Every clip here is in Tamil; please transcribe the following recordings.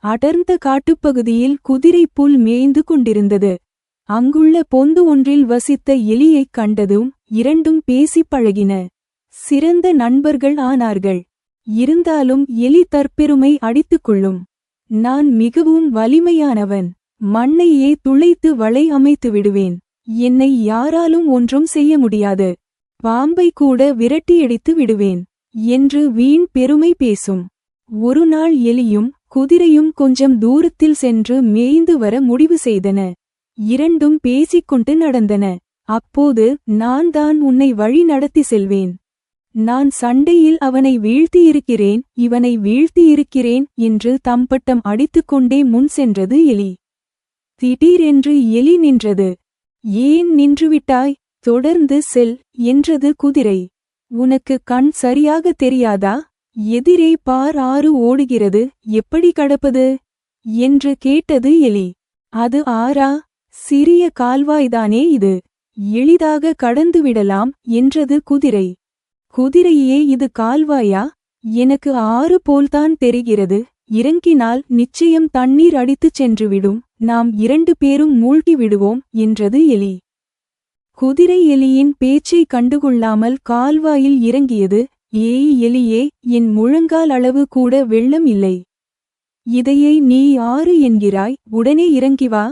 அடர்ந்த காட்டுப்பகுதியில் குதிரை புல் மேய்ந்து கொண்டிருந்தது. அங்குள்ள பொந்து ஒன்றில் வசித்த எலியைக் கண்டதும் இரண்டும் பேசிப் பழகின. சிறந்த நண்பர்கள் ஆனார்கள். இருந்தாலும் எலி தற்பெருமை அடித்துக் கொள்ளும். நான் மிகவும் வலிமையானவன். மண்ணையே துளைத்து வளை அமைத்து விடுவேன். என்னை யாராலும் ஒன்றும் செய்ய முடியாது. பாம்பை கூட விரட்டியடித்து விடுவேன். என்று வீண் பெருமை பேசும். ஒருநாள் எலியும் குதிரையும் கொஞ்சம் தூரத்தில் சென்று மேய்ந்து வர முடிவு செய்தன. இரண்டும் பேசிக்கொண்டு நடந்தன. அப்போது நான் தான் உன்னை வழி நடத்தி செல்வேன். நான் சண்டையில் அவனை வீழ்த்தியிருக்கிறேன் இவனை வீழ்த்தியிருக்கிறேன் என்று தம்பட்டம் அடித்துக்கொண்டே முன் சென்றது எலி. திடீரென்று எலி நின்றது. ஏன் நின்றுவிட்டாய்? தொடர்ந்து செல் என்றது குதிரை. உனக்கு கண் சரியாக தெரியாதா? எதிரே பார் ஆறு ஓடுகிறது எப்படி கடப்பது? என்று கேட்டது எலி. அது ஆறா? சிறிய கால்வாய்தானே இது? எளிதாக கடந்துவிடலாம் என்றது குதிரை. குதிரையே இது கால்வாயா? எனக்கு ஆறு போல்தான் தெரிகிறது. இறங்கினால் நிச்சயம் தண்ணீர் அடித்துச் சென்றுவிடும். நாம் இரண்டு பேரும் மூழ்கி விடுவோம் என்றது எலி. குதிரை எலியின் பேச்சை கண்டுகொள்ளாமல் கால்வாயில் இறங்கியது ஏய் எலியே என் முழங்கால் அளவு கூட வெள்ளம் இல்லை. இதையை நீ ஆறு என்கிறாய் உடனே இறங்கி வா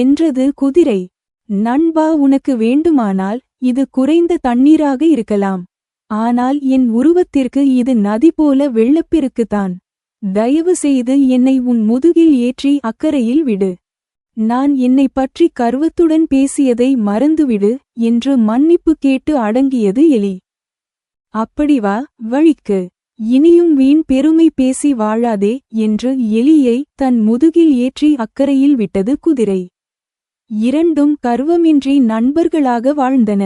என்றது குதிரை. நண்பா உனக்கு வேண்டுமானால் இது குறைந்த தண்ணீராக இருக்கலாம். ஆனால் என் உருவத்திற்கு இது நதி போல வெள்ளப்பெருக்குத்தான் தயவு செய்து என்னை உன் முதுகில் ஏற்றி அக்கறையில் விடு. நான் என்னை பற்றி கர்வத்துடன் பேசியதை மறந்துவிடு என்று மன்னிப்பு கேட்டு அடங்கியது எலி. அப்படி வா வழிக்கு. இனியும் வீண் பெருமை பேசி வாழாதே என்று எலியை தன் முதுகில் ஏற்றி அக்கறையில் விட்டது குதிரை. இரண்டும் கர்வமின்றி நண்பர்களாக வாழ்ந்தன.